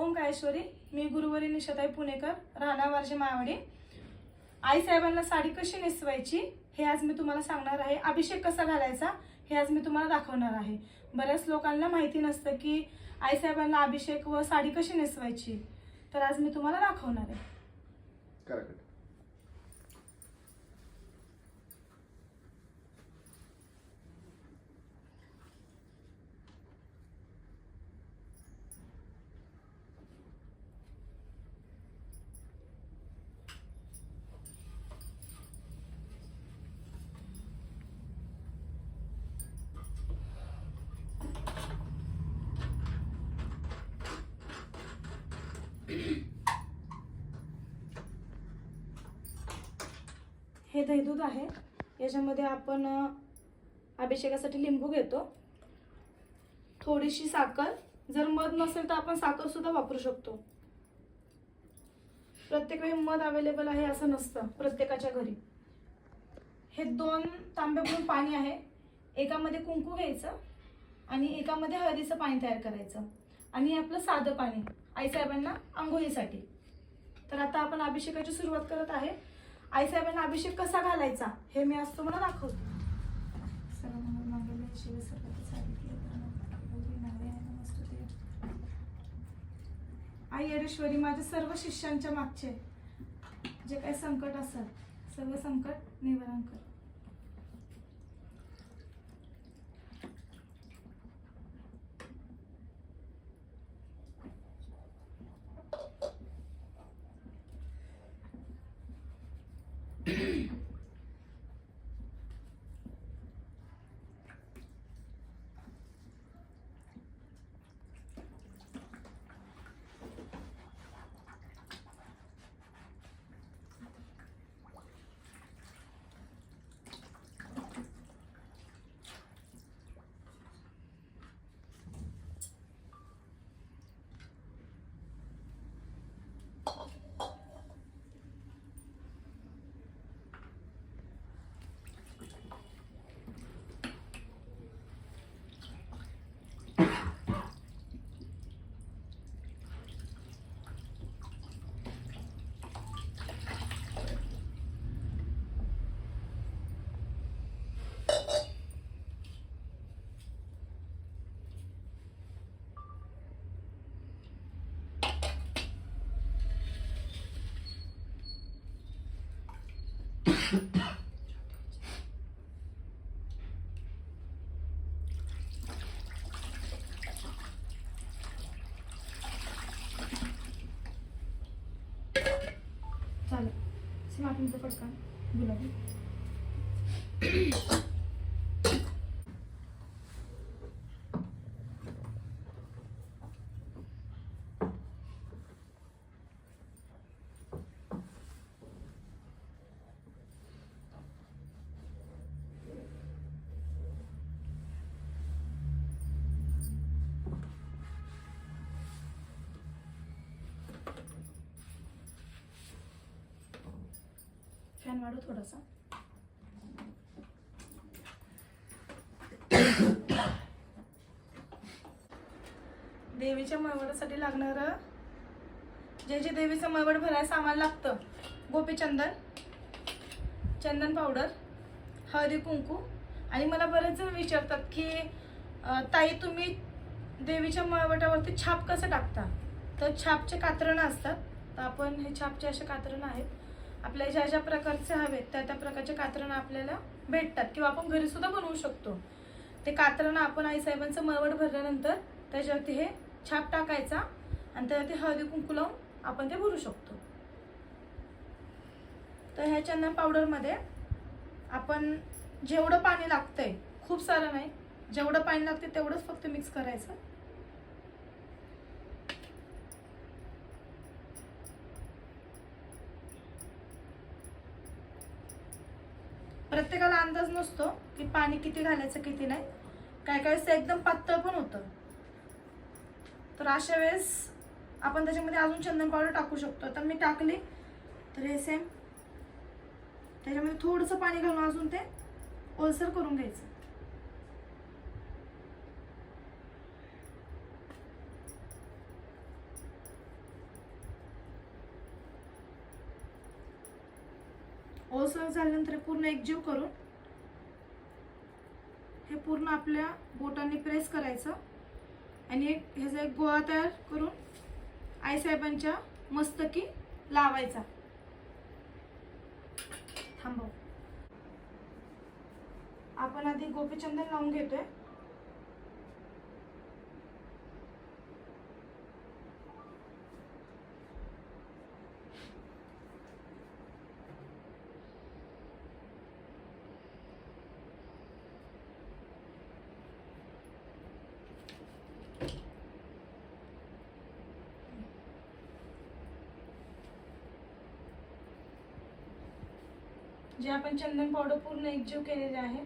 ओंकारेश्वरी मी गुरुवारी निशाताई पुणेकर राहणार वारजे मावडे आईसाहेबांना साडी कशी नेसवायची हे आज मी तुम्हाला सांगणार आहे. अभिषेक कसा घालायचा हे आज मी तुम्हाला दाखवणार आहे. बऱ्याच लोकांना माहिती नसतं की आईसाहेबांना अभिषेक व साडी कशी नेसवायची तर आज मी तुम्हाला दाखवणार आहे. हे दहीदूध आहे. याच्यामध्ये आपण अभिषेकासाठी लिंबू घेतो. थोडीशी साखर. जर मध नसेल तर आपण साखर सुद्धा वापरू शकतो. प्रत्येक वेळी मध अवेलेबल आहे असं नसतं प्रत्येकाच्या घरी. हे दोन तांबे भरून पाणी आहे. एकामध्ये कुंकू घ्यायचं आणि एकामध्ये हळदीचं पाणी तयार करायचं. आणि आपलं साधं पाणी. आईसाहेबांना आंघोळीसाठी. तर आता आपण अभिषेकाची सुरुवात करत आहे. आईसाहेबांना अभिषेक कसा घालायचा हे मी आज तुम्हाला दाखवतो. आई येडेश्वरी माझ्या सर्व शिष्यांच्या मागचे जे काही संकट असेल सर्व संकट निवारण कर. स्मार्टमीचं पटकन. गुलाबी फॅन वाढू थोडासा. देवीच्या मळवडीसाठी लागणारं जे जे देवीचं मळवड भरायला सामान लागतं गोपीचंदन चंदन पावडर हळदी कुंकू आणि मला बरेच जण विचारतात की ताई तुम्ही देवीच्या मळवटावरती छाप कसं टाकता? तर छापचे कात्रणं असतात तर आपण हे छापचे असे कात्रणं आहेत. आपल्या ज्या ज्या प्रकारचे हवेत त्या त्या प्रकारचे कात्रणं आपल्याला भेटतात. किंवा आपण घरी सुद्धा बनवू शकतो. ते कात्रणं आपण आईसाहेबांचं मळवट भरल्यानंतर त्याच्यावरती हे छाप टाकायचा आणि त्यावरती हळदी कुंकू लावून आपण ते भरू शकतो. तर ह्या चन्ना पावडरमध्ये आपण जेवढं पाणी लागतंय खूप सारं नाही जेवढं पाणी लागते तेवढंच फक्त मिक्स करायचं. प्रत्येकाला अंदाज नसतो की पाणी किती घालायचं किती नाही. काय काय वेळेस एकदम पातळ पण होतं. तर अशा वेळेस आपण त्याच्यामध्ये अजून चंदन पावडर टाकू शकतो. तर मी टाकली तर हे सेम त्याच्यामध्ये थोडंसं पाणी घालून अजून ते ओलसर करून घ्यायचं. ओलसर झाल्यानंतर पूर्ण एकजीव करून हे पूर्ण आपल्या बोटाने प्रेस करायचं आणि एक ह्याचा एक गोळा तयार करून आईसाहेबांच्या मस्तकी लावायचा. थांबव. आपण आधी गोपीचंदन लावून घेतोय. जे आपण चंदन पावडर पूर्ण एकजीव केलेले आहे.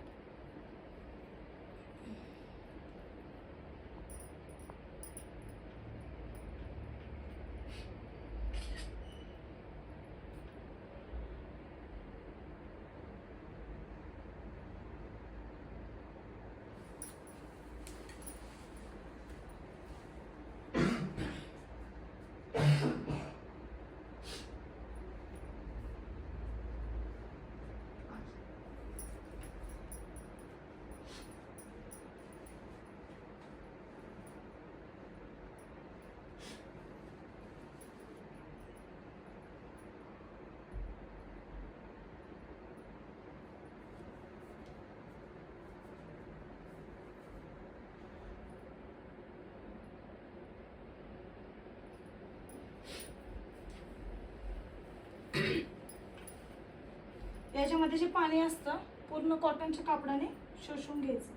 याच्यामध्ये जे पाणी असतं पूर्ण कॉटनच्या कापडाने शोषून घ्यायचं.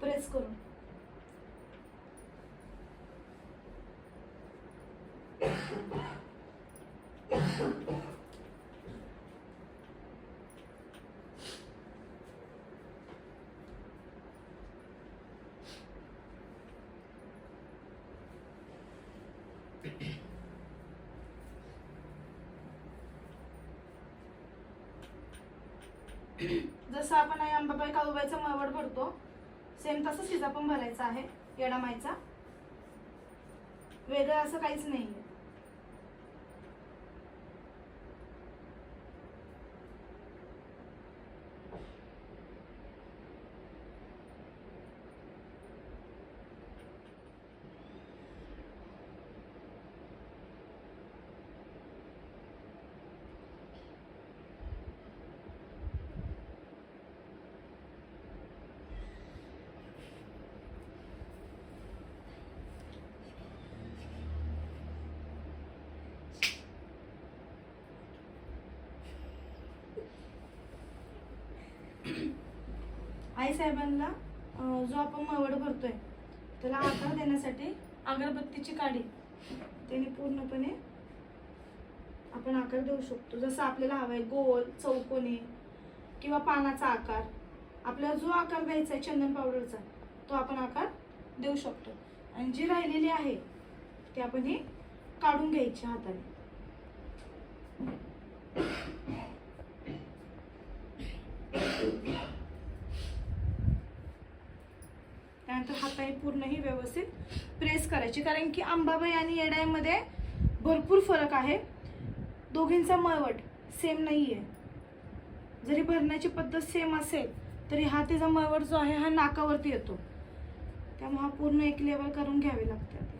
प्रेस करून. जसं आपण आई अंबाबाई काळूबाईचा मळवट भरतो सेम तसं शिजा पण भरायचा आहे येडामाईचा वेगळं असं काहीच नाही आई साहेबांना जो आपण मळवट भरतोय त्याला आकार देण्यासाठी अगरबत्तीची काडी त्याने पूर्णपणे आपण आकार देऊ शकतो. जसं आपल्याला हवंय गोल चौकोनी किंवा पानाचा आकार आपल्याला जो आकार द्यायचा आहे चंदन पावडरचा तो आपण आकार देऊ शकतो. आणि जी राहिलेली आहे ती आपण ही काढून घ्यायची हाताने. पूर्णही पूर्ण ही व्यवस्थित प्रेस करायची. कारण की आंबाबाई आणि येडाईमध्ये भरपूर फरक आहे. दोघींचा मळवट सेम नाही आहे जरी भरण्याची पद्धत सेम असेल तरी हा तिचा मळवट जो आहे हा नाकावरती येतो. त्यामुळे हा पूर्ण एक लेवल करून घ्यावी लागते आधी.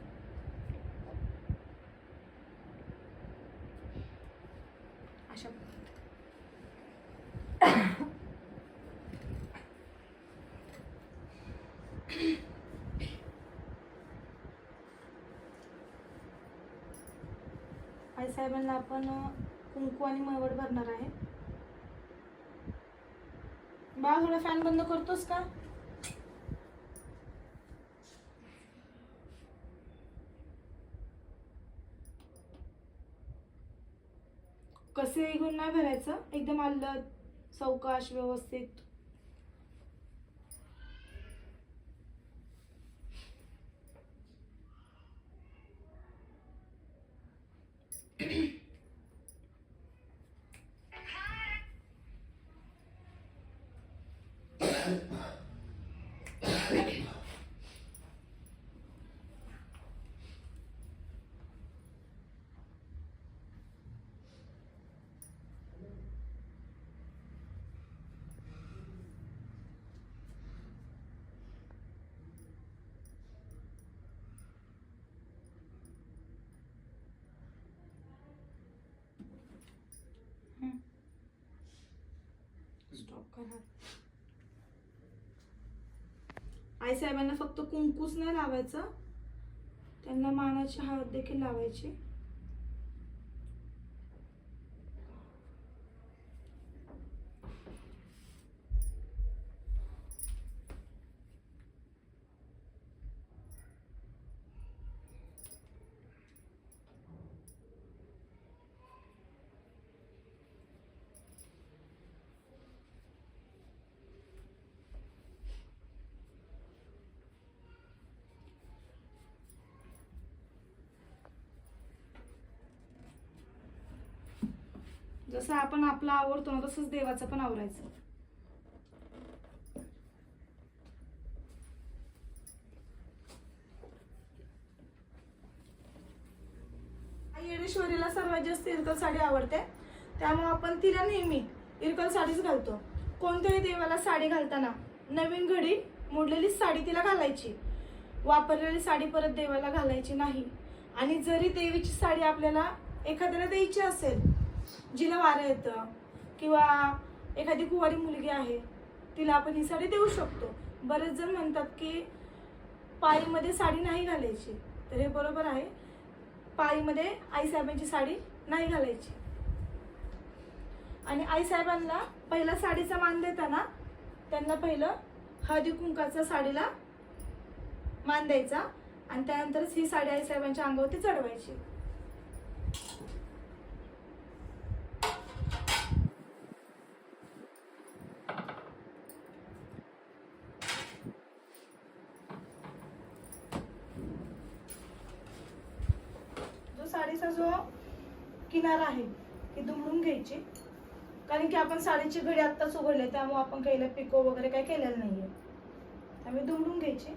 अशा पद्धतीने. आई साहेबांना आपण कुंकू आणि मळवड भरणार आहे. बाळा थोडा फॅन बंद करतोस का? कसे गुण नाही भरायचं एकदम आलं चौकाश व्यवस्थित. करा आईसाहेबांना फक्त कुंकूच नाही लावायचं. त्यांना मानाचे हात देखील लावायची. जसं आपण आपलं आवडतो ना तसंच देवाचं पण आवरायचं. आई येडेश्वरीला सर्वात जास्त इरकल साडी आवडते. त्यामुळे आपण तिला नेहमी इरकल साडीच घालतो. कोणत्याही देवाला साडी घालताना नवीन घडी मोडलेली साडी तिला घालायची. वापरलेली साडी परत देवाला घालायची नाही. आणि जरी देवीची साडी आपल्याला एखाद्याला द्यायची असेल जिला वारं येतं किंवा एखादी कुवारी मुलगी आहे तिला आपण ही साडी देऊ शकतो. बरेच जण म्हणतात की पाळीमध्ये साडी नाही घालायची. तर हे बरोबर आहे. पाळीमध्ये आईसाहेबांची साडी नाही घालायची. आणि आईसाहेबांना पहिला साडीचा मान देताना त्यांना पहिलं हळदी कुंकाचा साडीला मान द्यायचा आणि त्यानंतरच ही साडी आईसाहेबांच्या अंगावरती चढवायची जो साडीचा जो येणार आहे की दुमडून घ्यायची. कारण की आपण साडीची घडी आत्ताच उघडली त्यामुळे आपण काही पिको वगैरे काही केलेलं नाहीये. त्यामुळे दुमडून घ्यायची.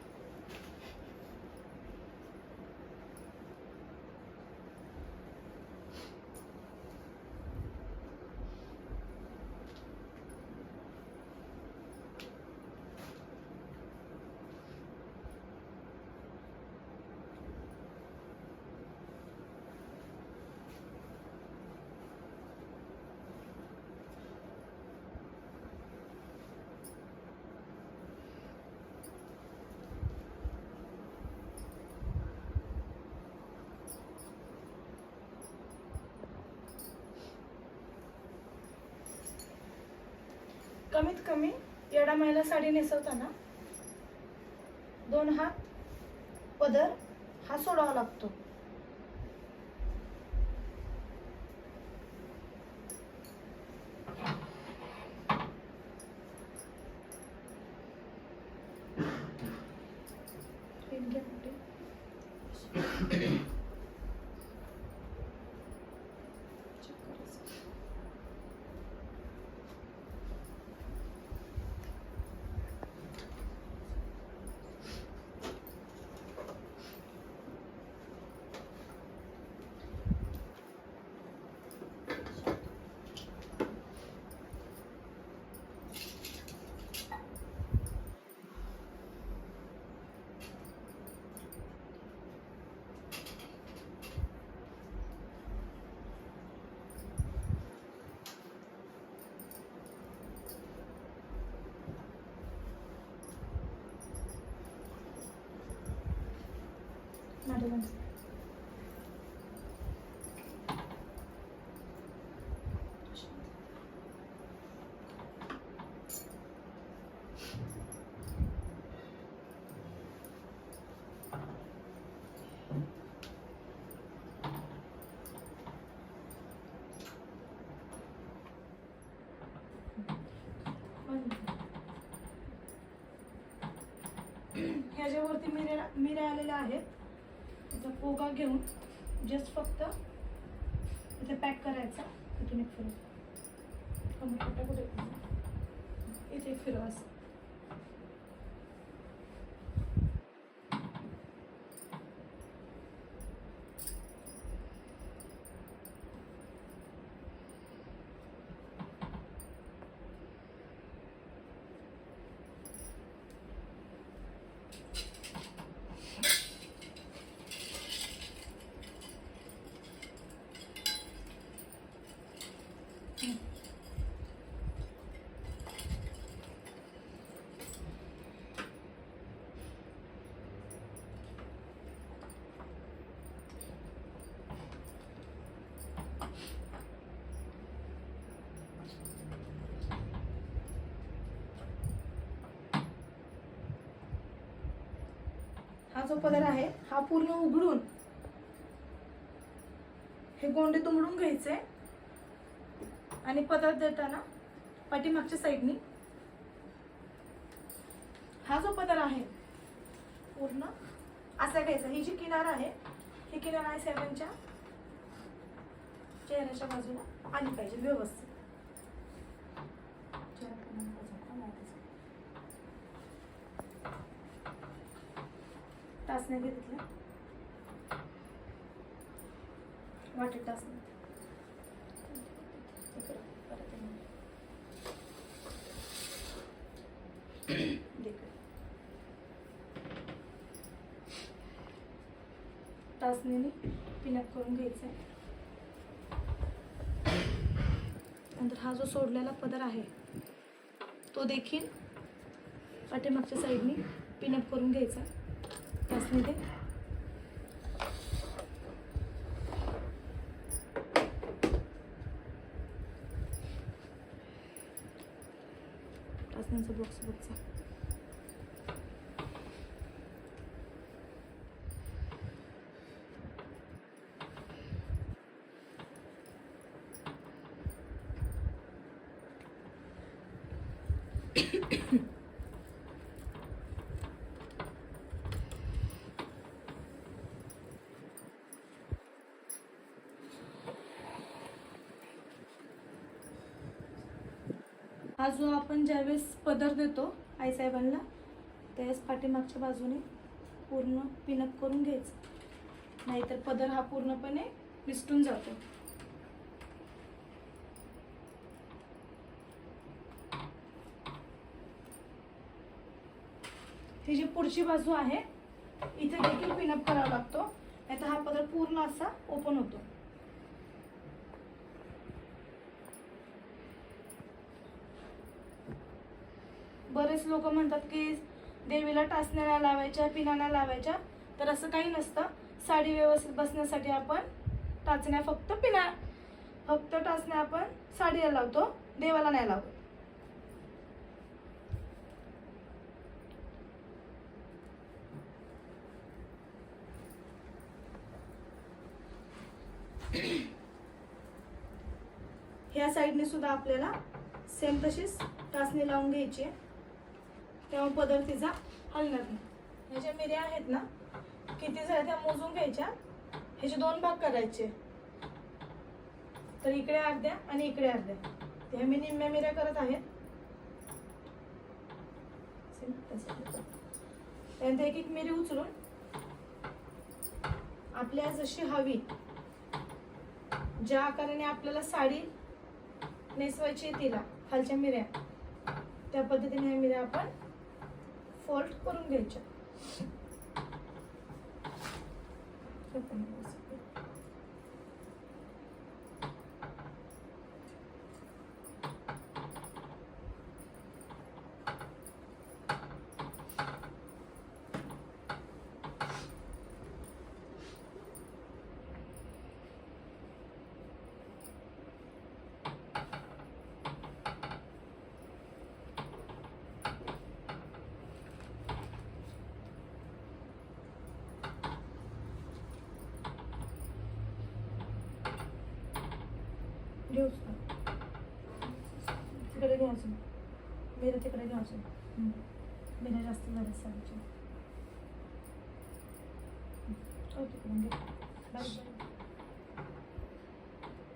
कमीत कमी येडा महिला साडी नेसवताना दोन हात पदर हा सोडावा लागतो पेन घ्या कुठे. check करायचं. माझ्या माणसं. ह्याच्यावरती मिरे मिऱ्या आलेल्या आहेत. त्याचा पोगा घेऊन जस्ट फक्त इथे पॅक करायचा. इथून एक फिरव. कमरपट्टा कुठे? इथे फिरवा असं. जो पदर आहे हा पूर्ण उघडून हे गोंडे दुमडून घ्यायचे आणि पदर देताना पाठीमागच्या साईडनी हा जो पदर आहे पूर्ण असा घ्यायचा. ही जी किनार आहे ही किनार आहे सेवनच्या चेहऱ्याच्या बाजूला आली पाहिजे व्यवस्थित चेहरा पूर्ण बाजूला लावायचा. टासने घेतल्या. वाटेल टाचण्या. इकडं, टाचणीने पिनअप करून घ्यायचं आहे नंतर हा जो सोडलेला पदर आहे तो देखील पाठीमागच्या साईडनी पिनअप करून घ्यायचा. 갔다 왔습니다. 맛있는 소복수 먹자. हा जो आपण ज्यावेळेस पदर देतो आईसाहेबांना त्यावेळेस पाठीमागच्या बाजूने पूर्ण पिनअप करून घ्यायचं. नाहीतर पदर हा पूर्णपणे निसटून जातो. ही जी पुढची बाजू आहे इथे देखील पिनअप करावा लागतो. नाहीतर हा पदर पूर्ण असा ओपन होतो. बरेच लोक म्हणतात की देवीला टाचण्या नाही लावायच्या पिनाला नाही लावायच्या तर असं काही नसतं. साडी व्यवस्थित बसण्यासाठी आपण टाचण्या फक्त पिना फक्त टाचण्या आपण साडीला लावतो देवाला नाही लावत. ह्या साईडने सुद्धा आपल्याला सेम तशीच टाचणी लावून घ्यायची आहे. तेव्हा पदर तिचा हलणार नाही. ह्याच्या मिऱ्या आहेत ना किती झाल्या त्या मोजून घ्यायच्या? ह्याचे दोन भाग करायचे. तर इकडे अर्ध्या आणि इकडे अर्ध्या. त्या मी निम्म्या मिऱ्या करत आहेत. त्यानंतर एक एक मिरी उचलून आपल्या जशी हवी ज्या आकाराने आपल्याला साडी नेसवायची तिला खालच्या मिऱ्या त्या पद्धतीने ह्या मिऱ्या आपण फोल्ड करून घ्यायच्या घेऊच का तिकडे घ्यायचं मेरे तिकडे घ्यायचं मिरं जास्त झालं साडीचे ओके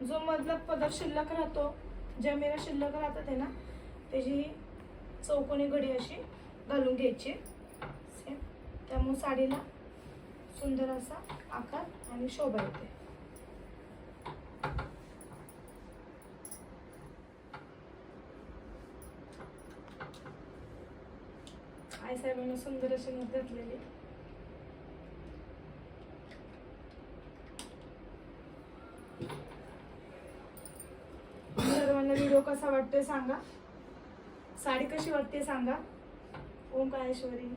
जो मधला पदर शिल्लक राहतो ज्या मेरा शिल्लक राहतात आहे ना त्याची चौकोनी घडी अशी घालून घ्यायची. सेम त्यामुळे साडीला सुंदर असा आकार आणि शोभा येते आई साहेबांना सुंदर अशी मत घातलेली. सर्वांना व्हिडिओ कसा वाटतोय सांगा. साडी कशी वाटते सांगा. ओंकारेश्वरी.